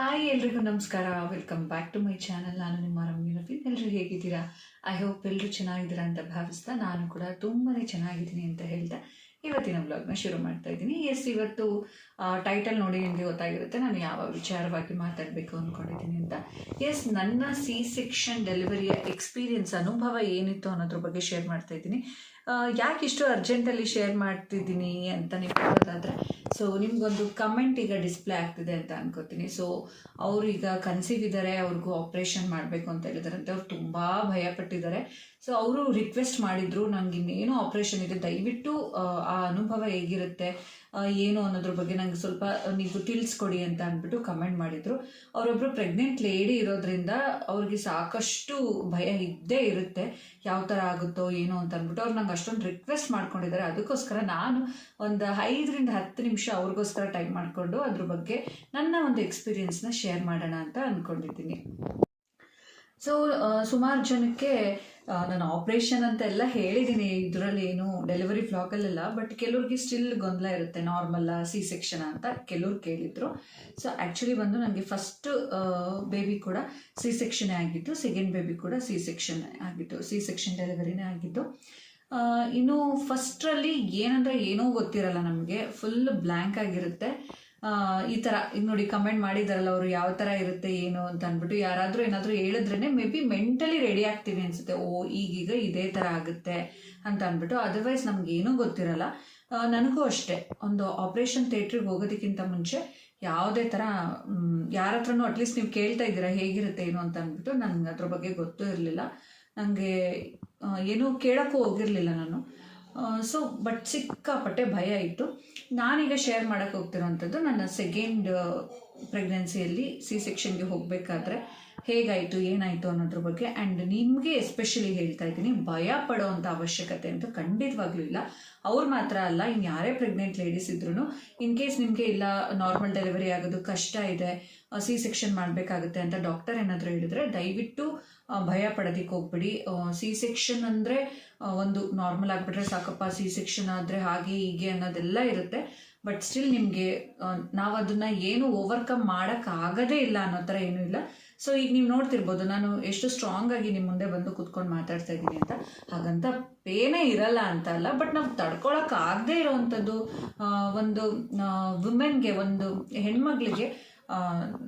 Hi ಎಲ್ರಿಗೂ ನಮಸ್ಕಾರ. Welcome back to my channel ನಾನು ನಿಮ್ಮ ರಮ್ಯ ನವೀನ್. ಎಲ್ಲರೂ ಹೇಗಿದ್ದೀರಾ? ಐ ಹೋಪ್ ಎಲ್ಲರೂ ಚೆನ್ನಾಗಿದ್ದೀರಾ ಅಂತ ಭಾವಿಸ್ತಾ ನಾನು ಕೂಡ ತುಂಬಾ ಚೆನ್ನಾಗಿದ್ದೀನಿ ಅಂತ ಹೇಳ್ತಾ ಇವತ್ತಿನ ಬ್ಲಾಗ್ನ ಶುರು ಮಾಡ್ತಾ ಇದ್ದೀನಿ. ಎಸ್ ಇವತ್ತು ಟೈಟಲ್ ನೋಡಿ ನಿಮಗೆ ಗೊತ್ತಾಗಿರುತ್ತೆ. ನಾನು ಯಾವ ವಿಚಾರವಾಗಿ ಮಾತಾಡಬೇಕು ಅಂದ್ಕೊಂಡಿದ್ದೀನಿ ಅಂತ. ಎಸ್ ನನ್ನ ಸಿ ಸೆಕ್ಷನ್ ಡೆಲಿವರಿಯ ಎಕ್ಸ್ಪೀರಿಯನ್ಸ್ ಅನುಭವ ಏನಿತ್ತು ಅನ್ನೋದ್ರ ಬಗ್ಗೆ ಶೇರ್ ಮಾಡ್ತಾ ಇದ್ದೀನಿ. ಯಾಕೆ ಇಷ್ಟು ಅರ್ಜೆಂಟಲ್ಲಿ ಶೇರ್ ಮಾಡ್ತಿದ್ದೀನಿ ಅಂತ ನೀವು ಹೇಳೋದಾದರೆ ಸೊ ನಿಮಗೊಂದು ಕಮೆಂಟ್ ಈಗ ಡಿಸ್ಪ್ಲೇ ಆಗ್ತಿದೆ ಅಂತ ಅನ್ಕೋತೀನಿ. ಸೊ ಅವರು ಈಗ ಕನ್ಸೀವ್ ಇದ್ದಾರೆ ಅವ್ರಿಗೂ ಆಪ್ರೇಷನ್ ಮಾಡಬೇಕು ಅಂತ ಹೇಳಿದಾರಂತೆ ಅವ್ರು ತುಂಬ ಭಯಪಟ್ಟಿದ್ದಾರೆ ಸೊ ಅವರು ರಿಕ್ವೆಸ್ಟ್ ಮಾಡಿದರು ನನಗೆ ಇನ್ನೇನು ಆಪ್ರೇಷನ್ ಇದೆ. ದಯವಿಟ್ಟು ಆ, ಅನುಭವ ಹೇಗಿರುತ್ತೆ? ಏನು ಅನ್ನೋದ್ರ ಬಗ್ಗೆ ನಂಗೆ ಸ್ವಲ್ಪ ನೀವು ತಿಳಿಸ್ಕೊಡಿ ಅಂತ ಅಂದ್ಬಿಟ್ಟು ಕಮೆಂಟ್ ಮಾಡಿದ್ರು. ಅವರೊಬ್ಬರು ಪ್ರೆಗ್ನೆಂಟ್ ಲೇಡಿ ಇರೋದ್ರಿಂದ ಅವ್ರಿಗೆ ಸಾಕಷ್ಟು ಭಯ ಇದ್ದೇ ಇರುತ್ತೆ. ಯಾವ ಥರ ಆಗುತ್ತೋ ಏನೋ ಅಂತ ಅಂದ್ಬಿಟ್ಟು ಅವ್ರು ನಂಗೆ ಅಷ್ಟೊಂದು ರಿಕ್ವೆಸ್ಟ್ ಮಾಡ್ಕೊಂಡಿದ್ದಾರೆ. ಅದಕ್ಕೋಸ್ಕರ ನಾನು ಒಂದು ಐದರಿಂದ ಹತ್ತು ನಿಮಿಷ ಅವ್ರಿಗೋಸ್ಕರ ಟೈಮ್ ಮಾಡಿಕೊಂಡು ಅದ್ರ ಬಗ್ಗೆ ನನ್ನ ಒಂದು ಎಕ್ಸ್ಪೀರಿಯನ್ಸ್ನ ಶೇರ್ ಮಾಡೋಣ ಅಂತ ಅಂದ್ಕೊಂಡಿದ್ದೀನಿ ಸೊ ಸುಮಾರು ಜನಕ್ಕೆ ನಾನು ಆಪ್ರೇಷನ್ ಅಂತ ಎಲ್ಲ ಹೇಳಿದ್ದೀನಿ ಇದರಲ್ಲಿ ಏನು ಡೆಲಿವರಿ ಫ್ಲಾಕಲ್ಲೆಲ್ಲ ಬಟ್ ಕೆಲವ್ರಿಗೆ ಸ್ಟಿಲ್ ಗೊಂದಲ ಇರುತ್ತೆ. ನಾರ್ಮಲ್ಲ ಸಿ ಸೆಕ್ಷನ್ ಅಂತ ಕೆಲವ್ರು ಕೇಳಿದ್ರು. ಸೊ ಆ್ಯಕ್ಚುಲಿ ಬಂದು ನನಗೆ ಫಸ್ಟ್ ಬೇಬಿ ಕೂಡ ಸಿ ಸೆಕ್ಷನ್ ಆಗಿತ್ತು ಸೆಕೆಂಡ್ ಬೇಬಿ ಕೂಡ ಸಿ ಸೆಕ್ಷನ್ ಆಗಿತ್ತು ಸಿ ಸೆಕ್ಷನ್ ಡೆಲಿವರಿನೇ ಆಗಿತ್ತು ಇನ್ನು ಫಸ್ಟ್ರಲ್ಲಿ ಏನಂದ್ರೆ ಏನೂ ಗೊತ್ತಿರಲ್ಲ ನಮಗೆ. ಫುಲ್ ಬ್ಲ್ಯಾಂಕ್ ಆಗಿರುತ್ತೆ. ಈ ಥರ ಈಗ ನೋಡಿ ಕಮೆಂಟ್ ಮಾಡಿದಾರಲ್ಲ ಅವರು ಯಾವ ಥರ ಇರುತ್ತೆ, ಏನು ಅಂತ ಅಂದ್ಬಿಟ್ಟು ಯಾರಾದರೂ ಏನಾದರೂ ಹೇಳಿದ್ರೇ ಮೇ ಬಿ ಮೆಂಟಲಿ ರೆಡಿ ಆಗ್ತೀವಿ ಅನ್ಸುತ್ತೆ. ಓ, ಈಗೀಗ ಇದೇ ಥರ ಆಗುತ್ತೆ ಅಂತ ಅಂದ್ಬಿಟ್ಟು. ಅದರ್ವೈಸ್ ನಮ್ಗೆ ಏನೂ ಗೊತ್ತಿರಲ್ಲ ನನಗೂ ಅಷ್ಟೇ. ಒಂದು ಆಪರೇಷನ್ ಥಿಯೇಟ್ರಿಗೆ ಹೋಗೋದಕ್ಕಿಂತ ಮುಂಚೆ ಯಾವುದೇ ಥರ ಯಾರ ಹತ್ರನೂ ಅಟ್ಲೀಸ್ಟ್ ನೀವು ಕೇಳ್ತಾ ಇದ್ದೀರಾ ಹೇಗಿರುತ್ತೆ, ಏನು ಅಂತ ಅಂದ್ಬಿಟ್ಟು ನನಗೆ ಅದ್ರ ಬಗ್ಗೆ ಗೊತ್ತೂ ಇರಲಿಲ್ಲ. ನನಗೆ ಏನೂ ಕೇಳೋಕ್ಕೂ ಹೋಗಿರಲಿಲ್ಲ ನಾನು. ಸೊ ಬಟ್ ಸಿಕ್ಕಾಪಟ್ಟೆ ಭಯ ಇತ್ತು. ನಾನೀಗ ಶೇರ್ ಮಾಡೋಕ್ಕೆ ಹೋಗ್ತಿರೋಂಥದ್ದು ನನ್ನ ಸೆಕೆಂಡ್ ಪ್ರೆಗ್ನೆನ್ಸಿಯಲ್ಲಿ ಸಿ ಸೆಕ್ಷನ್ಗೆ ಹೋಗಬೇಕಾದ್ರೆ. ಹೇಗಾಯಿತು, ಏನಾಯಿತು ಅನ್ನೋದ್ರ ಬಗ್ಗೆ ಆ್ಯಂಡ್ ನಿಮಗೆ ಎಸ್ಪೆಷಲಿ ಹೇಳ್ತಾ ಇದ್ದೀನಿ, ಭಯ ಪಡೋವಂಥ ಅವಶ್ಯಕತೆ ಅಂತ ಖಂಡಿತವಾಗ್ಲೂ ಇಲ್ಲ. ಅವ್ರು ಮಾತ್ರ ಅಲ್ಲ ಇನ್ನು ಯಾರೇ ಪ್ರೆಗ್ನೆಂಟ್ ಲೇಡೀಸ್ ಇದ್ರೂ ಇನ್ ಕೇಸ್ ನಿಮಗೆ ಇಲ್ಲ ನಾರ್ಮಲ್ ಡೆಲಿವರಿ ಆಗೋದು ಕಷ್ಟ ಇದೆ ಸಿ ಸೆಕ್ಷನ್ ಮಾಡಬೇಕಾಗುತ್ತೆ ಅಂತ ಡಾಕ್ಟರ್ ಏನಾದರೂ ಹೇಳಿದ್ರೆ ದಯವಿಟ್ಟು ಭಯ ಪಡೋದಕ್ಕೆ ಹೋಗ್ಬಿಡಿ. ಸಿ ಸೆಕ್ಷನ್ ಅಂದರೆ ಒಂದು ನಾರ್ಮಲ್ ಆಗಿಬಿಟ್ರೆ ಸಾಕಪ್ಪ ಸಿ ಸೆಕ್ಷನ್ ಆದರೆ ಹಾಗೆ ಹೀಗೆ ಅನ್ನೋದೆಲ್ಲ ಇರುತ್ತೆ. ಬಟ್ ಸ್ಟಿಲ್ ನಿಮಗೆ ನಾವು ಅದನ್ನ ಏನು ಓವರ್ಕಮ್ ಮಾಡೋಕ್ಕಾಗದೇ ಇಲ್ಲ ಅನ್ನೋ ಥರ ಏನೂ ಇಲ್ಲ. ಸೊ ಈಗ ನೀವು ನೋಡ್ತಿರ್ಬೋದು, ನಾನು ಎಷ್ಟು ಸ್ಟ್ರಾಂಗ್ ಆಗಿ ನಿಮ್ಮ ಮುಂದೆ ಬಂದು ಕುತ್ಕೊಂಡು ಮಾತಾಡ್ತಾ ಇದ್ದೀನಿ ಅಂತ. ಹಾಗಂತ ಪೇನೇ ಇರಲ್ಲ ಅಂತ ಅಲ್ಲ ಬಟ್ ನಾವು ತಡ್ಕೊಳಕ್ಕಾಗದೇ ಇರೋವಂಥದ್ದು ಒಂದು ವುಮೆನ್ಗೆ ಒಂದು ಹೆಣ್ಮಗಳಿಗೆ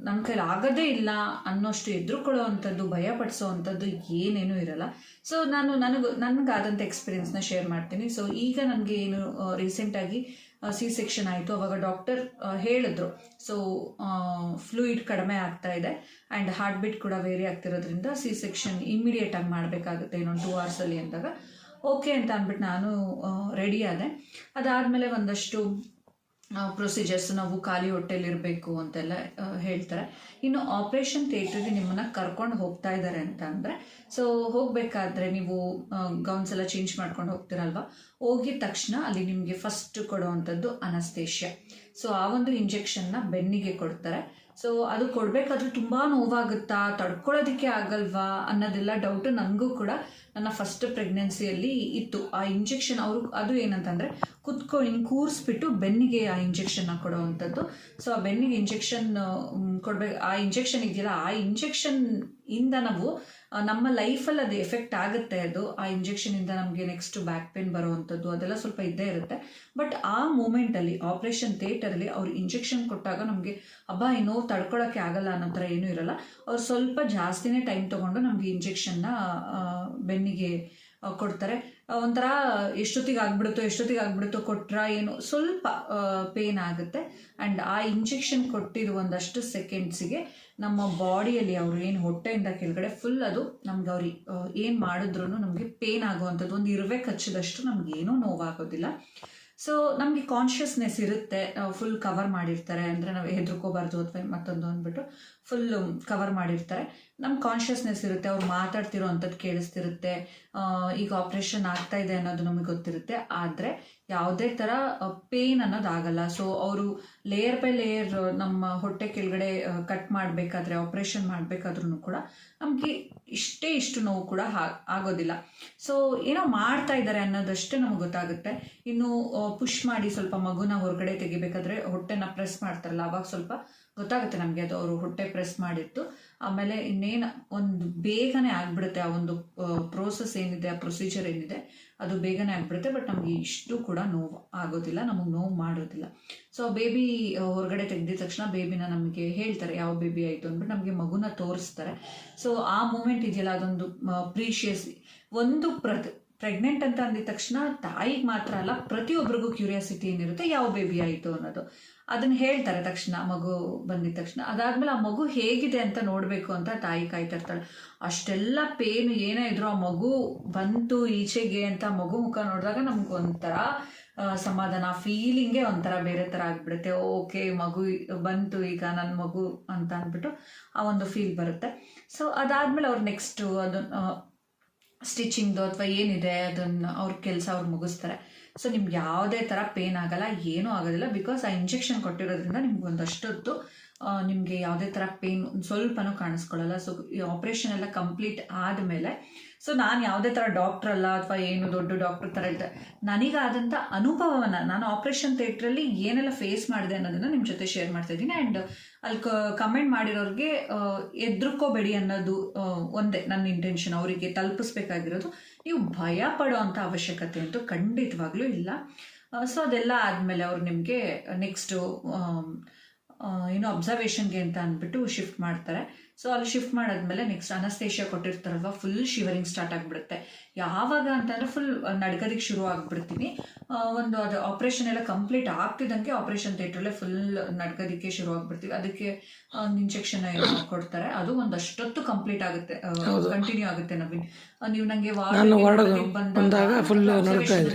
ನನ್ನ ಕೈಲಿ ಆಗೋದೇ ಇಲ್ಲ ಅನ್ನೋಷ್ಟು ಎದುರುಕೊಳ್ಳೋ ಅಂಥದ್ದು, ಭಯ ಪಡಿಸೋ ಅಂಥದ್ದು ಏನೇನೂ ಇರಲ್ಲ. ಸೊ ನಾನು ನನಗೆ ನನಗಾದಂಥ ಎಕ್ಸ್ಪೀರಿಯನ್ಸ್ನ ಶೇರ್ ಮಾಡ್ತೀನಿ. ಸೊ ಈಗ ನನಗೆ ಏನು ರೀಸೆಂಟಾಗಿ ಸಿ ಸೆಕ್ಷನ್ ಆಯಿತು. ಅವಾಗ ಡಾಕ್ಟರ್ ಹೇಳಿದ್ರು. ಸೊ ಫ್ಲೂಯಿಡ್ ಕಡಿಮೆ ಆಗ್ತಾ ಇದೆ ಆ್ಯಂಡ್ ಹಾರ್ಟ್ ಬೀಟ್ ಕೂಡ ವೇರಿ ಆಗ್ತಿರೋದ್ರಿಂದ ಸಿ ಸೆಕ್ಷನ್ ಇಮಿಡಿಯೇಟ್ ಆಗಿ ಮಾಡಬೇಕಾಗುತ್ತೆ ಇನ್ನೊಂದು ಟೂ ಅವರ್ಸಲ್ಲಿ ಅಂದಾಗ. ಓಕೆ ಅಂತ ಅಂದ್ಬಿಟ್ಟು ನಾನು ರೆಡಿ ಆದೆ. ಅದಾದಮೇಲೆ ಒಂದಷ್ಟು ಪ್ರೊಸೀಜರ್ಸ್ ನಾವು ಖಾಲಿ ಹೊಟ್ಟೆಲಿ ಇರಬೇಕು ಅಂತೆಲ್ಲ ಹೇಳ್ತಾರೆ. ಇನ್ನು ಆಪರೇಷನ್ ಥಿಯೇಟ್ರಿಗೆ ನಿಮ್ಮನ್ನ ಕರ್ಕೊಂಡು ಹೋಗ್ತಾ ಇದ್ದಾರೆ ಅಂತ ಅಂದರೆ ಸೊ ಹೋಗಬೇಕಾದ್ರೆ ನೀವು ಗೌನ್ಸ್ ಎಲ್ಲ ಚೇಂಜ್ ಮಾಡ್ಕೊಂಡು ಹೋಗ್ತೀರಲ್ವ? ಹೋಗಿದ ತಕ್ಷಣ ಅಲ್ಲಿ ನಿಮಗೆ ಫಸ್ಟ್ ಕೊಡುವಂಥದ್ದು ಅನಸ್ತೇಷ್ಯ ಸೊ ಆ ಒಂದು ಇಂಜೆಕ್ಷನ್ನ ಬೆನ್ನಿಗೆ ಕೊಡ್ತಾರೆ. ಸೊ ಅದು ಕೊಡಬೇಕಾದ್ರೆ ತುಂಬ ನೋವಾಗುತ್ತಾ ತಡ್ಕೊಳ್ಳೋದಕ್ಕೆ ಆಗಲ್ವಾ ಅನ್ನೋದೆಲ್ಲ ಡೌಟ್ ನನಗೂ ಕೂಡ ನನ್ನ ಫಸ್ಟ್ ಪ್ರೆಗ್ನೆನ್ಸಿಯಲ್ಲಿ ಇತ್ತು. ಆ ಇಂಜೆಕ್ಷನ್ ಅವರು, ಅದು ಏನಂತಂದರೆ ಕುತ್ಕೊ ಹಿಂಗೆ ಕೂರಿಸ್ಬಿಟ್ಟು ಬೆನ್ನಿಗೆ ಆ ಇಂಜೆಕ್ಷನ್ನ ಕೊಡೋವಂಥದ್ದು. ಸೊ ಆ ಬೆನ್ನಿಗೆ ಇಂಜೆಕ್ಷನ್ ಕೊಡ್ಬೇಕು. ಆ ಇಂಜೆಕ್ಷನ್ ಇದೆಯಲ್ಲ, ಆ ಇಂಜೆಕ್ಷನ್ ಇಂದ ನಾವು ನಮ್ಮ ಲೈಫಲ್ಲಿ ಅದು ಎಫೆಕ್ಟ್ ಆಗುತ್ತೆ ಅದು. ಆ ಇಂಜೆಕ್ಷನಿಂದ ನಮಗೆ ನೆಕ್ಸ್ಟ್ ಬ್ಯಾಕ್ ಪೇನ್ ಬರುವಂಥದ್ದು, ಅದೆಲ್ಲ ಸ್ವಲ್ಪ ಇದ್ದೇ ಇರುತ್ತೆ. ಬಟ್ ಆ ಮೂಮೆಂಟಲ್ಲಿ ಆಪ್ರೇಷನ್ ಥಿಯೇಟರಲ್ಲಿ ಅವ್ರು ಇಂಜೆಕ್ಷನ್ ಕೊಟ್ಟಾಗ ನಮಗೆ ಹಬ್ಬ ಏನೋ ನೋವು ತಡ್ಕೊಳಕ್ಕೆ ಆಗಲ್ಲ, ಅನ್ನೋ ಥರ ಏನೂ ಇರಲ್ಲ. ಅವ್ರು ಸ್ವಲ್ಪ ಜಾಸ್ತಿನೇ ಟೈಮ್ ತೊಗೊಂಡು ನಮಗೆ ಇಂಜೆಕ್ಷನ್ನ ಬೆನ್ನಿಗೆ ಆ, ಕೊಡ್ತಾರೆ. ಒಂಥರ ಎಷ್ಟೊತ್ತಿಗೆ ಆಗ್ಬಿಡುತ್ತೋ ಎಷ್ಟೊತ್ತಿಗೆ ಆಗ್ಬಿಡುತ್ತೋ ಕೊಟ್ರ ಏನು ಸ್ವಲ್ಪ ಪೇನ್ ಆಗುತ್ತೆ. ಆ್ಯಂಡ್ ಆ ಇಂಜೆಕ್ಷನ್ ಕೊಟ್ಟಿರೋ ಒಂದಷ್ಟು ಸೆಕೆಂಡ್ಸಿಗೆ ನಮ್ಮ ಬಾಡಿಯಲ್ಲಿ ಅವರು ಏನು ಹೊಟ್ಟೆಯಿಂದ ಕೆಳಗಡೆ ಫುಲ್ ಅದು ನಮ್ಗೆ ಅವ್ರಿಗೆ ಏನು ಮಾಡಿದ್ರು ನಮಗೆ ಪೇನ್ ಆಗುವಂಥದ್ದು ಒಂದು ಇರುವೆ ಕಚ್ಚಿದಷ್ಟು ನಮ್ಗೆ ಏನೂ ನೋವಾಗೋದಿಲ್ಲ. ಸೊ ನಮಗೆ ಕಾನ್ಷಿಯಸ್ನೆಸ್ ಇರುತ್ತೆ. ಫುಲ್ ಕವರ್ ಮಾಡಿರ್ತಾರೆ. ಅಂದರೆ ನಾವು ಹೆದರ್ಕೋಬಾರ್ದು ಅಥವಾ ಮತ್ತೊಂದು ಅಂದ್ಬಿಟ್ಟು ಫುಲ್ ಕವರ್ ಮಾಡಿರ್ತಾರೆ. ನಮ್ಮ ಕಾನ್ಷಿಯಸ್ನೆಸ್ ಇರುತ್ತೆ. ಅವ್ರು ಮಾತಾಡ್ತಿರೋ ಅಂಥದ್ದು ಕೇಳಿಸ್ತಿರುತ್ತೆ. ಈಗ ಆಪ್ರೇಷನ್ ಆಗ್ತಾ ಇದೆ ಅನ್ನೋದು ನಮಗೆ ಗೊತ್ತಿರುತ್ತೆ. ಆದರೆ ಯಾವುದೇ ಥರ ಪೇನ್ ಅನ್ನೋದು ಆಗಲ್ಲ. ಸೊ ಅವರು ಲೇಯರ್ ಬೈ ಲೇಯರ್ ನಮ್ಮ ಹೊಟ್ಟೆ ಕೆಳಗಡೆ ಕಟ್ ಮಾಡಬೇಕಾದ್ರೆ ಆಪ್ರೇಷನ್ ಮಾಡಬೇಕಾದ್ರೂ ಕೂಡ ನಮಗೆ ಇಷ್ಟೇ ಇಷ್ಟು ನೋವು ಕೂಡ ಆಗೋದಿಲ್ಲ. ಸೊ ಏನೋ ಮಾಡ್ತಾ ಇದ್ದಾರೆ ಅನ್ನೋದಷ್ಟೇ ನಮಗೆ ಗೊತ್ತಾಗುತ್ತೆ. ಇನ್ನು ಪುಷ್ ಮಾಡಿ ಸ್ವಲ್ಪ ಮಗುನ ಹೊರಗಡೆ ತೆಗಿಬೇಕಾದ್ರೆ ಹೊಟ್ಟೆನ ಪ್ರೆಸ್ ಮಾಡ್ತಾರಲ್ಲ, ಅವಾಗ ಸ್ವಲ್ಪ ಗೊತ್ತಾಗುತ್ತೆ ನಮಗೆ ಅದು ಅವರು ಹೊಟ್ಟೆ ಪ್ರೆಸ್ ಮಾಡಿತ್ತು ಆಮೇಲೆ ಇನ್ನೇನು, ಒಂದು ಬೇಗನೆ ಆಗಿಬಿಡುತ್ತೆ ಆ ಒಂದು ಪ್ರೋಸೆಸ್ ಏನಿದೆ, ಆ ಪ್ರೊಸೀಜರ್ ಏನಿದೆ. ಅದು ಬೇಗನೆ ಆಗ್ಬಿಡುತ್ತೆ ಬಟ್ ನಮಗೆ ಇಷ್ಟು ಕೂಡ ನೋವು ಆಗೋದಿಲ್ಲ, ನಮಗೆ ನೋವು ಮಾಡೋದಿಲ್ಲ. ಸೊ ಬೇಬಿ ಹೊರಗಡೆ ತೆಗೆದಿದ ತಕ್ಷಣ ಬೇಬಿನ ನಮಗೆ ಹೇಳ್ತಾರೆ, ಯಾವ ಬೇಬಿ ಆಯಿತು? ಅಂದ್ಬಿಟ್ಟು ನಮಗೆ ಮಗುನ ತೋರಿಸ್ತಾರೆ. ಸೊ ಆ ಮೂಮೆಂಟ್ ಇದೆಯಲ್ಲ, ಅದೊಂದು ಪ್ರೀಶಿಯಸ್ ಒಂದು ಪ್ರತಿ ಪ್ರೆಗ್ನೆಂಟ್ ಅಂತ ಅಂದಿದ ತಕ್ಷಣ ತಾಯಿಗೆ ಮಾತ್ರ ಅಲ್ಲ ಪ್ರತಿಯೊಬ್ಬರಿಗೂ ಕ್ಯೂರಿಯಾಸಿಟಿ ಏನಿರುತ್ತೆ, ಯಾವ ಬೇಬಿ ಆಯಿತು? ಅನ್ನೋದು. ಅದನ್ನ ಹೇಳ್ತಾರೆ ತಕ್ಷಣ, ಮಗು ಬಂದಿದ ತಕ್ಷಣ. ಅದಾದ್ಮೇಲೆ ಆ ಮಗು ಹೇಗಿದೆ ಅಂತ ನೋಡಬೇಕು ಅಂತ ತಾಯಿ ಕಾಯ್ತಾ ಇರ್ತಾಳೆ. ಅಷ್ಟೆಲ್ಲ ಪೇನ್ ಏನೇ ಇದ್ರು ಆ ಮಗು ಬಂತು ಈಚೆಗೆ ಅಂತ ಮಗು ಮುಖ ನೋಡಿದಾಗ ನಮ್ಗೆ ಒಂಥರ ಸಮಾಧಾನ ಫೀಲಿಂಗೇ ಒಂಥರ ಬೇರೆ ಥರ ಆಗಿಬಿಡುತ್ತೆ. ಓಕೆ ಮಗು ಬಂತು, ಈಗ ನನ್ನ ಮಗು ಅಂತ ಅಂದ್ಬಿಟ್ಟು ಆ ಒಂದು ಫೀಲ್ ಬರುತ್ತೆ. ಸೊ ಅದಾದ್ಮೇಲೆ ಅವ್ರು ನೆಕ್ಸ್ಟು ಅದನ್ನು ಸ್ಟಿಚಿಂಗ್ದು ಅಥವಾ ಏನಿದೆ ಅದನ್ನು ಅವ್ರ ಕೆಲಸ ಅವ್ರು ಮುಗಿಸ್ತಾರೆ. ಸೊ ನಿಮ್ಗೆ ಯಾವುದೇ ಥರ ಪೇನ್ ಆಗಲ್ಲ, ಏನೂ ಆಗೋದಿಲ್ಲ ಬಿಕಾಸ್ ಆ ಇಂಜೆಕ್ಷನ್ ಕೊಟ್ಟಿರೋದ್ರಿಂದ ನಿಮ್ಗೆ ಒಂದಷ್ಟೊತ್ತು ನಿಮಗೆ ಯಾವುದೇ ಥರ ಪೇನ್ ಸ್ವಲ್ಪನೂ ಕಾಣಿಸ್ಕೊಳ್ಳಲ್ಲ ಸೊ ಈ ಆಪ್ರೇಷನ್ ಎಲ್ಲ ಕಂಪ್ಲೀಟ್ ಆದಮೇಲೆ ಸೊ ನಾನು ಯಾವುದೇ ಥರ ಡಾಕ್ಟ್ರ್ ಅಲ್ಲ ಅಥವಾ ಏನು ದೊಡ್ಡ ಡಾಕ್ಟ್ರ್ ಥರ ಹೇಳ್ತಾರೆ ನನಗಾದಂಥ ಅನುಭವವನ್ನು, ನಾನು ಆಪ್ರೇಷನ್ ಥಿಯೇಟ್ರಲ್ಲಿ ಏನೆಲ್ಲ ಫೇಸ್ ಮಾಡಿದೆ ಅನ್ನೋದನ್ನು ನಿಮ್ಮ ಜೊತೆ ಶೇರ್ ಮಾಡ್ತಾ ಇದ್ದೀನಿ. ಆ್ಯಂಡ್ ಅಲ್ಲಿ ಕಮೆಂಟ್ ಮಾಡಿರೋರಿಗೆ ಎದ್ರುಕೋಬೇಡಿ ಅನ್ನೋದು ಒಂದೇ ನನ್ನ ಇಂಟೆನ್ಷನ್ ಅವರಿಗೆ ತಲುಪಿಸ್ಬೇಕಾಗಿರೋದು. ನೀವು ಭಯ ಪಡೋ ಅಂಥ ಅವಶ್ಯಕತೆ ಅಂತೂ ಖಂಡಿತವಾಗ್ಲೂ ಇಲ್ಲ. ಸೊ ಅದೆಲ್ಲ ಆದಮೇಲೆ ಅವ್ರು ನಿಮಗೆ ನೆಕ್ಸ್ಟು ಏನು ಅಬ್ಸರ್ವೇಷನ್ಗೆ ಅಂತ ಅಂದ್ಬಿಟ್ಟು ಶಿಫ್ಟ್ ಮಾಡ್ತಾರೆ. ಸೊ ಅಲ್ಲಿ ಶಿಫ್ಟ್ ಮಾಡಾದ್ಮೇಲೆ ನೆಕ್ಸ್ಟ್ ಅನಸ್ತೇಶ ಕೊಟ್ಟಿರ್ತಾರಲ್ವ ಫುಲ್ ಶಿವರಿಂಗ್ ಸ್ಟಾರ್ಟ್ ಆಗಿಬಿಡುತ್ತೆ. ಯಾವಾಗ ಅಂತಂದ್ರೆ ಫುಲ್ ನಡ್ಕೋದಕ್ಕೆ ಶುರು ಆಗಿಬಿಡ್ತೀನಿ. ಒಂದು ಅದು ಆಪ್ರೇಷನ್ ಎಲ್ಲ ಕಂಪ್ಲೀಟ್ ಆಗ್ತಿದ್ದಂಗೆ ಆಪ್ರೇಷನ್ ಥಿಯೇಟ್ರಲ್ಲೇ ಫುಲ್ ನಡ್ಕೋದಕ್ಕೆ ಶುರು ಆಗ್ಬಿಡ್ತೀವಿ. ಅದಕ್ಕೆ ಒಂದು ಇಂಜೆಕ್ಷನ್ ಕೊಡ್ತಾರೆ. ಅದು ಒಂದಷ್ಟೊತ್ತು ಕಂಪ್ಲೀಟ್ ಆಗುತ್ತೆ. ಕಂಟಿನ್ಯೂ ಆಗುತ್ತೆ ನವೀನ್. ನೀವು ನಂಗೆ ವಾರ್ಡ್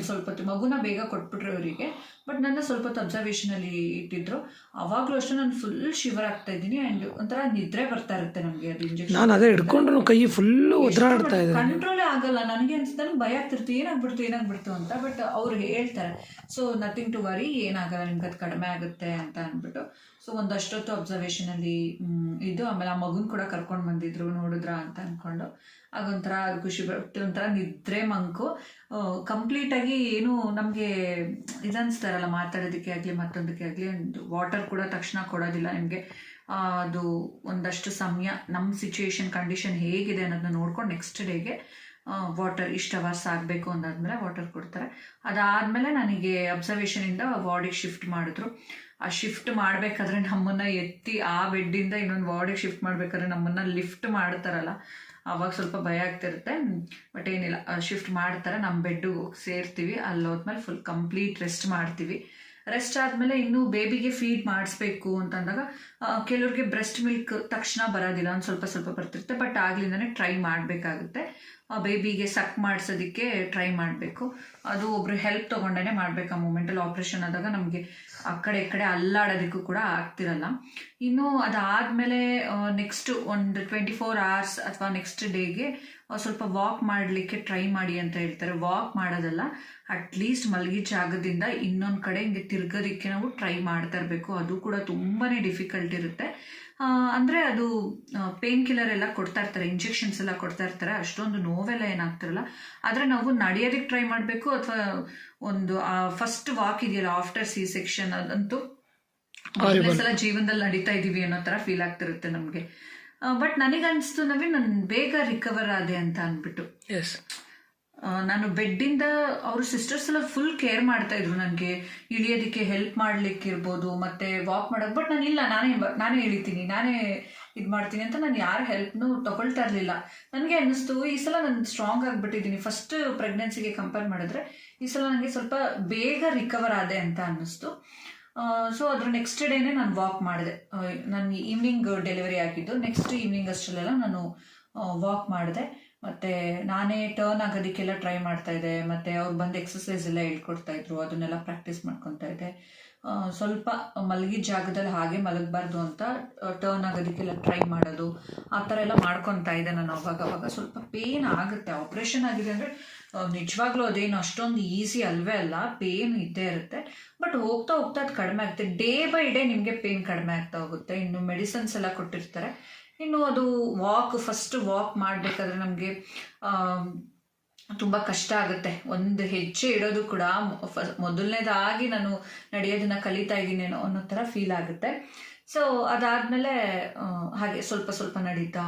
ಸ್ವಲ್ಪ ಮಗುನ ಬೇಗ ಕೊಟ್ಬಿಟ್ರೆ ಅವರಿಗೆ. ಬಟ್ ನನ್ನ ಸ್ವಲ್ಪ ಹೊತ್ತು ಅಬ್ಸರ್ವೇಷನ್ ಅಲ್ಲಿ ಇಟ್ಟಿದ್ರು. ಅವಾಗ್ಲೂ ಅಷ್ಟೇ ನಾನು ಫುಲ್ ಶಿವರ್ ಆಗ್ತಾ ಇದ್ದೀನಿ. ಅಂಡ್ ಒಂಥರ ನಿದ್ರೆ ಬರ್ತಾ ಇರುತ್ತೆ. ನಮಗೆ ಅದು ಇಂಜೆಕ್ಷನ್ ನಾನು ಅದೇ ಹಿಡ್ಕೊಂಡ್ರು ಕೈ ಫುಲ್ಲು ಒದ್ರಾಡ್ತಾ ಇದೆ ಕಂಟ್ರೋಲೇ ಆಗಲ್ಲ. ನನಗೆ ಅನ್ಸುತ್ತೆ ನನಗೆ ಭಯ ಆಗ್ತಿರ್ತು. ಏನಾಗ್ಬಿಡ್ತು ಏನಾಗ್ಬಿಡ್ತು ಅಂತ. ಬಟ್ ಅವ್ರು ಹೇಳ್ತಾರೆ. ಸೊ ನಥಿಂಗ್ ಟು ವರಿ ಏನಾಗಲ್ಲ ನಿಮ್ಗೆ ಅದು ಕಡಿಮೆ ಆಗುತ್ತೆ ಅಂತ ಅಂದ್ಬಿಟ್ಟು. ಸೊ ಒಂದಷ್ಟೊತ್ತು ಅಬ್ಸರ್ವೇಷನ್ ಅಲ್ಲಿ ಇದು ಆಮೇಲೆ ಆ ಮಗುನ್ ಕೂಡ ಕರ್ಕೊಂಡು ಬಂದಿದ್ರು ನೋಡಿದ್ರ ಅಂತ ಅಂದ್ಕೊಂಡು ಆಗೊಂಥರ ಖುಷಿ ಬಟ್ ಒಂಥರ ನಿದ್ರೆ ಮಂಕು. ಕಂಪ್ಲೀಟ್ ಆಗಿ ಏನು ನಮಗೆ ಇದನ್ಸ್ತಾರಲ್ಲ ಮಾತಾಡೋದಕ್ಕೆ ಆಗಲಿ ಮತ್ತೊಂದಕ್ಕೆ ಆಗಲಿ ಒಂದು ವಾಟರ್ ಕೂಡ ತಕ್ಷಣ ಕೊಡೋದಿಲ್ಲ. ನಿಮಗೆ ಅದು ಒಂದಷ್ಟು ಸಮಯ ನಮ್ಮ ಸಿಚುಯೇಷನ್ ಕಂಡೀಷನ್ ಹೇಗಿದೆ ಅನ್ನೋದನ್ನ ನೋಡ್ಕೊಂಡು ನೆಕ್ಸ್ಟ್ ಡೇಗೆ ವಾಟರ್ ಇಷ್ಟು ಅವರ್ಸ್ ಆಗಬೇಕು ಅಂದಾದ್ಮೇಲೆ ವಾಟರ್ ಕೊಡ್ತಾರೆ. ಅದಾದಮೇಲೆ ನನಗೆ ಅಬ್ಸರ್ವೇಷನಿಂದ ವಾರ್ಡಿಗೆ ಶಿಫ್ಟ್ ಮಾಡಿದ್ರು. ಆ ಶಿಫ್ಟ್ ಮಾಡಬೇಕಾದ್ರೆ ನಮ್ಮನ್ನ ಎತ್ತಿ ಆ ಬೆಡ್ಡಿಂದ ಇನ್ನೊಂದು ವಾರ್ಡಿಗೆ ಶಿಫ್ಟ್ ಮಾಡಬೇಕಾದ್ರೆ ನಮ್ಮನ್ನ ಲಿಫ್ಟ್ ಮಾಡ್ತಾರಲ್ಲ ಆವಾಗ ಸ್ವಲ್ಪ ಭಯ ಆಗ್ತಿರುತ್ತೆ. ಬಟ್ ಏನಿಲ್ಲ ಶಿಫ್ಟ್ ಮಾಡ್ತಾರೆ. ನಮ್ಮ ಬೆಡ್ಡು ಸೇರ್ತೀವಿ. ಅಲ್ಲಿ ಹೋದ್ಮೇಲೆ ಫುಲ್ ಕಂಪ್ಲೀಟ್ ರೆಸ್ಟ್ ಮಾಡ್ತೀವಿ. ರೆಸ್ಟ್ ಆದಮೇಲೆ ಇನ್ನು ಬೇಬಿಗೆ ಫೀಡ್ ಮಾಡಿಸ್ಬೇಕು ಅಂತಂದಾಗ ಕೆಲವ್ರಿಗೆ ಬ್ರೆಸ್ಟ್ ಮಿಲ್ಕ್ ತಕ್ಷಣ ಬರೋದಿಲ್ಲ, ಒಂದು ಸ್ವಲ್ಪ ಸ್ವಲ್ಪ ಬರ್ತಿರುತ್ತೆ ಬಟ್ ಆಗ್ಲಿಂದನೇ ಟ್ರೈ ಮಾಡಬೇಕಾಗುತ್ತೆ. ಆ ಬೇಬಿಗೆ ಸಕ್ ಮಾಡಿಸೋದಕ್ಕೆ ಟ್ರೈ ಮಾಡಬೇಕು. ಅದು ಒಬ್ರು ಹೆಲ್ಪ್ ತೊಗೊಂಡೇ ಮಾಡ್ಬೇಕು ಆ ಮೂಮೆಂಟಲ್ಲಿ ಆಪ್ರೇಷನ್ ಆದಾಗ ನಮಗೆ ಆ ಕಡೆ ಈ ಕಡೆ ಅಲ್ಲಾಡೋದಕ್ಕೂ ಕೂಡ ಆಗ್ತಿರಲ್ಲ. ಇನ್ನು ಅದಾದಮೇಲೆ ನೆಕ್ಸ್ಟ್ ಒಂದು ಟ್ವೆಂಟಿ ಫೋರ್ ಅವರ್ಸ್ ಅಥವಾ ನೆಕ್ಸ್ಟ್ ಡೇಗೆ ಸ್ವಲ್ಪ ವಾಕ್ ಮಾಡಲಿಕ್ಕೆ ಟ್ರೈ ಮಾಡಿ ಅಂತ ಹೇಳ್ತಾರೆ. ವಾಕ್ ಮಾಡೋದಲ್ಲ ಅಟ್ಲೀಸ್ಟ್ ಮಲಗಿ ಜಾಗದಿಂದ ಇನ್ನೊಂದು ಕಡೆ ಹಿಂಗೆ ತಿರ್ಗೋದಕ್ಕೆ ನಾವು ಟ್ರೈ ಮಾಡ್ತಾ ಇರಬೇಕು. ಅದು ಕೂಡ ತುಂಬಾ ಡಿಫಿಕಲ್ಟ್ ಇರುತ್ತೆ. ಅಂದ್ರೆ ಅದು ಪೇನ್ ಕಿಲ್ಲರ್ ಎಲ್ಲ ಕೊಡ್ತಾ ಇರ್ತಾರೆ ಇಂಜೆಕ್ಷನ್ಸ್ ಎಲ್ಲ ಕೊಡ್ತಾ ಇರ್ತಾರೆ. ಅಷ್ಟೊಂದು ನೋವೆಲ್ಲ ಏನಾಗ್ತಿರಲ್ಲ. ಆದರೆ ನಾವು ನಡೆಯೋದಕ್ಕೆ ಟ್ರೈ ಮಾಡಬೇಕು. ಅಥವಾ ಒಂದು ಫಸ್ಟ್ ವಾಕ್ ಇದೆಯಲ್ಲ ಆಫ್ಟರ್ ಸಿ ಸೆಕ್ಷನ್ ಅದಂತೂ ಸಲ ಜೀವನದಲ್ಲಿ ನಡೀತಾ ಇದೀವಿ ಅನ್ನೋ ತರ ಫೀಲ್ ಆಗ್ತಿರುತ್ತೆ ನಮಗೆ. ಬಟ್ ನನಗನ್ಸ್ತು ನವೀನ್ ನಾನು ಬೇಗ ರಿಕವರ್ ಆದೆ ಅಂತ ಅಂದ್ಬಿಟ್ಟು. ನಾನು ಬೆಡ್ಡಿಂದ ಅವ್ರ ಸಿಸ್ಟರ್ಸ್ ಎಲ್ಲ ಫುಲ್ ಕೇರ್ ಮಾಡ್ತಾ ಇದ್ರು ನನಗೆ. ಇಳಿಯೋದಕ್ಕೆ ಹೆಲ್ಪ್ ಮಾಡ್ಲಿಕ್ಕೆ ಇರ್ಬೋದು ಮತ್ತೆ ವಾಕ್ ಮಾಡೋದು ಬಟ್ ನಾನು ಇಲ್ಲ, ನಾನೇ ನಾನೇ ಇಳಿತೀನಿ, ನಾನೇ ಇದು ಮಾಡ್ತೀನಿ ಅಂತ ನಾನು ಯಾರ ಹೆಲ್ಪ್ನು ತಗೊಳ್ತಾ ಇರಲಿಲ್ಲ. ನನಗೆ ಅನ್ನಿಸ್ತು, ಈ ಸಲ ನಾನು ಸ್ಟ್ರಾಂಗ್ ಆಗಿಬಿಟ್ಟಿದ್ದೀನಿ. ಫಸ್ಟ್ ಪ್ರೆಗ್ನೆನ್ಸಿಗೆ ಕಂಪೇರ್ ಮಾಡಿದ್ರೆ ಈ ಸಲ ನನಗೆ ಸ್ವಲ್ಪ ಬೇಗ ರಿಕವರ್ ಆದೆ ಅಂತ ಅನ್ನಿಸ್ತು. ಸೊ ಅದ್ರ ನೆಕ್ಸ್ಟ್ ಡೇನೆ ನಾನು ವಾಕ್ ಮಾಡಿದೆ. ನಾನು ಈವ್ನಿಂಗ್ ಡೆಲಿವರಿ ಆಗಿದ್ದು ನೆಕ್ಸ್ಟ್ ಈವ್ನಿಂಗ್ ಅಷ್ಟರಲ್ಲೆಲ್ಲ ನಾನು ವಾಕ್ ಮಾಡಿದೆ. ಮತ್ತೆ ನಾನೇ ಟರ್ನ್ ಆಗೋದಕ್ಕೆಲ್ಲ ಟ್ರೈ ಮಾಡ್ತಾ ಇದ್ದೆ, ಮತ್ತೆ ಅವ್ರು ಬಂದು ಎಕ್ಸಸೈಸ್ ಎಲ್ಲ ಹೇಳ್ಕೊಡ್ತಾ ಇದ್ರು, ಅದನ್ನೆಲ್ಲ ಪ್ರಾಕ್ಟೀಸ್ ಮಾಡ್ಕೊತಾ ಇದ್ದೆ. ಸ್ವಲ್ಪ ಮಲಗಿದ ಜಾಗದಲ್ಲಿ ಹಾಗೆ ಮಲಗಬಾರ್ದು ಅಂತ ಟರ್ನ್ ಆಗೋದಕ್ಕೆಲ್ಲ ಟ್ರೈ ಮಾಡೋದು, ಆ ಥರ ಎಲ್ಲ ಮಾಡ್ಕೊತಾ ಇದ್ದೆ ನಾನು ಅವಾಗ ಅವಾಗ. ಸ್ವಲ್ಪ ಪೇನ್ ಆಗುತ್ತೆ ಆಪ್ರೇಷನ್ ಆಗಿದೆ ಅಂದರೆ ನಿಜವಾಗ್ಲೂ ಅದೇನು ಅಷ್ಟೊಂದು ಈಸಿ ಅಲ್ವೇ ಅಲ್ಲ ಪೇನ್ ಇದ್ದೇ ಇರುತ್ತೆ. ಬಟ್ ಹೋಗ್ತಾ ಹೋಗ್ತಾ ಅದು ಕಡಿಮೆ ಆಗುತ್ತೆ. ಡೇ ಬೈ ಡೇ ನಿಮಗೆ ಪೇನ್ ಕಡಿಮೆ ಆಗ್ತಾ ಹೋಗುತ್ತೆ. ಇನ್ನು ಮೆಡಿಸನ್ಸ್ ಎಲ್ಲ ಕೊಟ್ಟಿರ್ತಾರೆ. ಇನ್ನು ಅದು ವಾಕ್ ಫಸ್ಟ್ ವಾಕ್ ಮಾಡಬೇಕಾದ್ರೆ ನಮಗೆ ತುಂಬ ಕಷ್ಟ ಆಗುತ್ತೆ. ಒಂದು ಹೆಜ್ಜೆ ಇಡೋದು ಕೂಡ ಮೊದಲನೇದಾಗಿ ನಾನು ನಡೆಯೋದನ್ನ ಕಲಿತಾ ಇದ್ದೀನೇನೋ ಅನ್ನೋ ಥರ ಫೀಲ್ ಆಗುತ್ತೆ. ಸೊ ಅದಾದಮೇಲೆ ಹಾಗೆ ಸ್ವಲ್ಪ ಸ್ವಲ್ಪ ನಡೀತಾ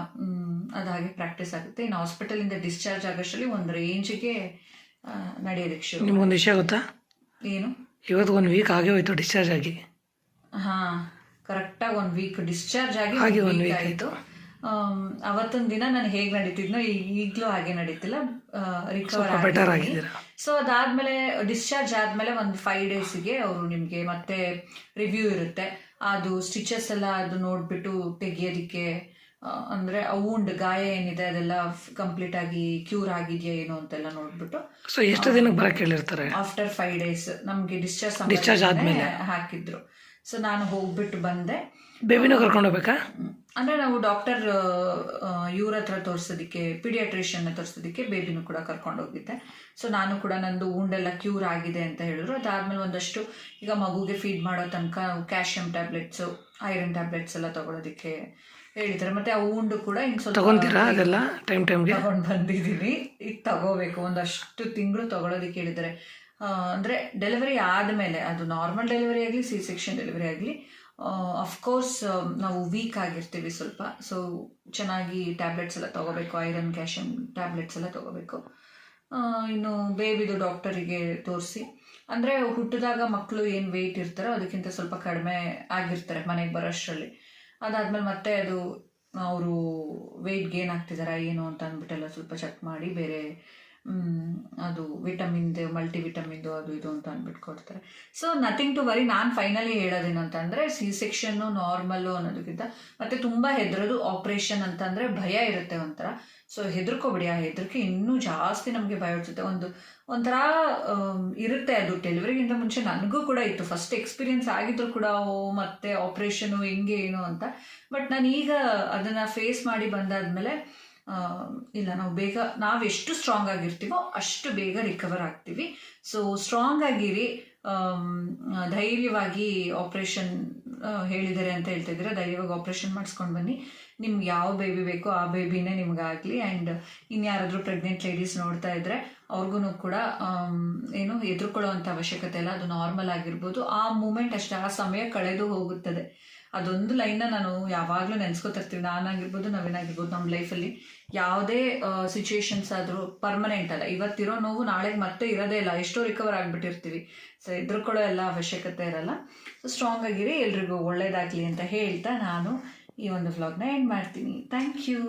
ಅದು ಹಾಗೆ ಪ್ರಾಕ್ಟೀಸ್ ಆಗುತ್ತೆ. ಇನ್ನು ಹಾಸ್ಪಿಟಲಿಂದ ಡಿಸ್ಚಾರ್ಜ್ ಆಗೋಷ್ಟರಲ್ಲಿ ಒಂದು ರೇಂಜಿಗೆ ನಡೆಯೋದಕ್ಕೆ ಶುರು ನಿಮ್ಗೊಂದು ವಿಷಯ ಗೊತ್ತಾ? ಏನು? ಇವತ್ತು ಒಂದು ವೀಕ್ ಆಗೇ ಹೋಯ್ತು ಡಿಸ್ಚಾರ್ಜ್ ಆಗಿ. ಹಾಂ. ಕರೆಕ್ಟಾಗಿ ಒಂದು ವೀಕ್ ಡಿಸ್ಚಾರ್ಜ್ ಆಗಿ ಆಯ್ತು ಒಂದು ವೀಕ್ week ಆಯಿತು. ಅವತ್ತೊಂದು ದಿನ ನಾನು ಹೇಗ್ ನಡೀತಿದ್ನೋ ಈಗಲೂ ಹಾಗೆ ನಡೀತಿಲ್ಲ. ರಿಕವರ್ ಬೆಟರ್ ಆಗಿದ್ದೀರಾ? ಸೊ ಅದಾದ್ಮೇಲೆ ಡಿಸ್ಚಾರ್ಜ್ ಆದ್ಮೇಲೆ ಒಂದು ಫೈವ್ ಡೇಸ್ಗೆ ಅವರು ನಿಮಗೆ ಮತ್ತೆ ರಿವ್ಯೂ ಇರುತ್ತೆ. ಅದು ಸ್ಟಿಚಸ್ ಎಲ್ಲ ಅದು ನೋಡ್ಬಿಟ್ಟು ತೆಗಿಯೋದಿಕ್ಕೆ ಅಂದ್ರೆ wound ಗಾಯ ಏನಿದೆ ಅದೆಲ್ಲ ಕಂಪ್ಲೀಟ್ ಆಗಿ ಕ್ಯೂರ್ ಆಗಿದೆಯಾ ಏನು ಅಂತೆಲ್ಲ ನೋಡ್ಬಿಟ್ಟು. ಸೊ ಎಷ್ಟು ದಿನಕ್ಕೆ ಬರಕ್ಕೆ ಹೇಳಿರ್ತಾರೆ? ಆಫ್ಟರ್ ಫೈವ್ ಡೇಸ್ ನಮ್ಗೆ ಡಿಸ್ಚಾರ್ಜ್ ಡಿಸ್ಚಾರ್ಜ್ ಆದ್ಮೇಲೆ? ಹಾಕಿದ್ರು. ಸೊ ನಾನು ಹೋಗ್ಬಿಟ್ಟು ಬಂದೆ. ಬೇಬಿನೂ ಕರ್ಕೊಂಡು ಹೋಗ್ಬೇಕಾ. ಅಂದ್ರೆ ನಾವು ಡಾಕ್ಟರ್ ಇವ್ರ ಹತ್ರ ತೋರಿಸೋದಕ್ಕೆ ಪಿಡಿಯಾಟ್ರಿಷಿಯನ್ ತೋರ್ಸೋದಿಕ್ಕೆ ಬೇಬಿನೂ ಕೂಡ ಕರ್ಕೊಂಡು ಹೋಗಿದ್ದೆ. ಸೊ ನಾನು ಕೂಡ ನಂದು ಉಂಡೆಲ್ಲ ಕ್ಯೂರ್ ಆಗಿದೆ ಅಂತ ಹೇಳಿದ್ರು. ಅದಾದ್ಮೇಲೆ ಒಂದಷ್ಟು ಈಗ ಮಗುಗೆ ಫೀಡ್ ಮಾಡೋ ತನಕ ಕ್ಯಾಲ್ಶಿಯಂ ಟ್ಯಾಬ್ಲೆಟ್ಸು ಐರನ್ ಟ್ಯಾಬ್ಲೆಟ್ಸ್ ಎಲ್ಲ ತಗೊಳೋದಕ್ಕೆ ಹೇಳಿದ್ದಾರೆ ಮತ್ತೆ ಆ ಉಂಡು ಕೂಡ ಹಿಂಗೆ ಸ್ವಲ್ಪ ತಗೊಂತೀರಾ ಅದೆಲ್ಲ? ಟೈಮ್ ಟೈಮ್ಗೆ ತಗೊಂಡು ಬಂದಿದ್ದೀನಿ. ಈಗ ತಗೋಬೇಕು. ಒಂದಷ್ಟು ತಿಂಗಳು ತಗೊಳೋದಕ್ಕೆ ಹೇಳಿದ್ದಾರೆ. ಅಂದ್ರೆ ಡೆಲಿವರಿ ಆದಮೇಲೆ, ಅದು ನಾರ್ಮಲ್ ಡೆಲಿವರಿ ಆಗಲಿ ಸಿ ಸೆಕ್ಷನ್ ಡೆಲಿವರಿ ಆಗಲಿ ಅಫ್ಕೋರ್ಸ್ ನಾವು ವೀಕ್ ಆಗಿರ್ತೀವಿ ಸ್ವಲ್ಪ. ಸೊ ಚೆನ್ನಾಗಿ ಟ್ಯಾಬ್ಲೆಟ್ಸ್ ಎಲ್ಲ ತಗೋಬೇಕು ಐರನ್ ಕ್ಯಾಲ್ಶಿಯಂ ಟ್ಯಾಬ್ಲೆಟ್ಸ್ ಎಲ್ಲ ತಗೋಬೇಕು. ಇನ್ನು ಬೇಬಿದು ಡಾಕ್ಟರಿಗೆ ತೋರಿಸಿ. ಅಂದರೆ ಹುಟ್ಟಿದಾಗ ಮಕ್ಕಳು ಏನು ವೆಯ್ಟ್ ಇರ್ತಾರೋ ಅದಕ್ಕಿಂತ ಸ್ವಲ್ಪ ಕಡಿಮೆ ಆಗಿರ್ತಾರೆ ಮನೆಗೆ ಬರೋಷ್ಟರಲ್ಲಿ. ಅದಾದಮೇಲೆ ಮತ್ತೆ ಅದು, ಅವರು ವೆಯ್ಟ್ ಗೇನ್ ಆಗ್ತಿದಾರಾ, ಏನು ಅಂತ ಅಂದ್ಬಿಟ್ಟೆಲ್ಲ ಸ್ವಲ್ಪ ಚೆಕ್ ಮಾಡಿ, ಬೇರೆ ಅದು ವಿಟಮಿನ್ದು ಮಲ್ಟಿ ವಿಟಮಿನ್ದು ಅದು ಇದು ಅಂತ ಅಂದ್ಬಿಟ್ಟು ಕೊಡ್ತಾರೆ. ಸೊ ನಥಿಂಗ್ ಟು ವರಿ ನಾನು ಫೈನಲಿ ಹೇಳೋದೇನಂತಂದರೆ ಸಿ ಸೆಕ್ಷನ್ನು ನಾರ್ಮಲ್ಲು ಅನ್ನೋದಕ್ಕಿಂತ ಮತ್ತೆ ತುಂಬ ಹೆದರೋದು ಆಪ್ರೇಷನ್ ಅಂತಂದರೆ ಭಯ ಇರುತ್ತೆ ಒಂಥರ. ಸೊ ಹೆದರ್ಕೋಬಿಡಿ. ಆ ಹೆದರಿಕೆ ಇನ್ನೂ ಜಾಸ್ತಿ ನಮಗೆ ಭಯ ಇರ್ತದೆ ಒಂದು ಒಂಥರ ಇರುತ್ತೆ ಅದು ಡೆಲಿವರಿಗಿಂತ ಮುಂಚೆ ನನಗೂ ಕೂಡ ಇತ್ತು. ಫಸ್ಟ್ ಎಕ್ಸ್ಪೀರಿಯನ್ಸ್ ಆಗಿದ್ರು ಕೂಡ ಓ ಮತ್ತೆ ಆಪ್ರೇಷನು ಹೆಂಗೆ ಏನು ಅಂತ. ಬಟ್ ನಾನು ಈಗ ಅದನ್ನು ಫೇಸ್ ಮಾಡಿ ಬಂದಾದ್ಮೇಲೆ ಆಮ್, ಇಲ್ಲ, ನಾವು ಬೇಗ ನಾವು ಎಷ್ಟು ಸ್ಟ್ರಾಂಗ್ ಆಗಿರ್ತೀವೋ ಅಷ್ಟು ಬೇಗ ರಿಕವರ್ ಆಗ್ತೀವಿ. ಸೊ ಸ್ಟ್ರಾಂಗ್ ಆಗಿರಿ ಧೈರ್ಯವಾಗಿ ಆಪ್ರೇಷನ್ ಹೇಳಿದ್ದಾರೆ ಅಂತ ಹೇಳ್ತಾ ಇದ್ದೀರಾ, ಧೈರ್ಯವಾಗಿ ಆಪ್ರೇಷನ್ ಮಾಡಿಸ್ಕೊಂಡು ಬನ್ನಿ. ನಿಮ್ಗೆ ಯಾವ ಬೇಬಿ ಬೇಕೋ ಆ ಬೇಬಿನೇ ನಿಮ್ಗಾಗಲಿ. ಆ್ಯಂಡ್ ಇನ್ಯಾರಾದರೂ ಪ್ರೆಗ್ನೆಂಟ್ ಲೇಡೀಸ್ ನೋಡ್ತಾ ಇದ್ರೆ ಅವ್ರಿಗೂ ಕೂಡ ಏನು, ಎದುರುಕೊಳ್ಳೋ ಅವಶ್ಯಕತೆ ಇಲ್ಲ, ಅದು ನಾರ್ಮಲ್ ಆಗಿರ್ಬೋದು. ಆ ಮೂಮೆಂಟ್ ಅಷ್ಟೇ, ಆ ಸಮಯ ಕಳೆದು ಹೋಗುತ್ತದೆ. ಅದೊಂದು ಲೈನ್ನ ನಾನು ಯಾವಾಗಲೂ ನೆನೆಸ್ಕೊತಿರ್ತೀನಿ. ನಾನಾಗಿರ್ಬೋದು ನಾವೇನಾಗಿರ್ಬೋದು ನಮ್ಮ ಲೈಫಲ್ಲಿ ಯಾವುದೇ ಸಿಚುಯೇಷನ್ಸ್ ಆದರೂ ಪರ್ಮನೆಂಟ್ ಅಲ್ಲ. ಇವತ್ತಿರೋ ನೋವು ನಾಳೆಗೆ ಮತ್ತೆ ಇರೋದೇ ಇಲ್ಲ. ಎಷ್ಟೋ ರಿಕವರ್ ಆಗಿಬಿಟ್ಟಿರ್ತೀವಿ. ಸೊ ಎದುರ್ಕೊಳ್ಳೋ ಎಲ್ಲ ಅವಶ್ಯಕತೆ ಇರಲ್ಲ. ಸೊ ಸ್ಟ್ರಾಂಗ್ ಆಗಿರಿ. ಎಲ್ರಿಗೂ ಒಳ್ಳೇದಾಗಲಿ ಅಂತ ಹೇಳ್ತಾ ನಾನು ಈ ಒಂದು ವ್ಲಾಗ್ನ ಎಂಡ್ ಮಾಡ್ತೀನಿ. Thank you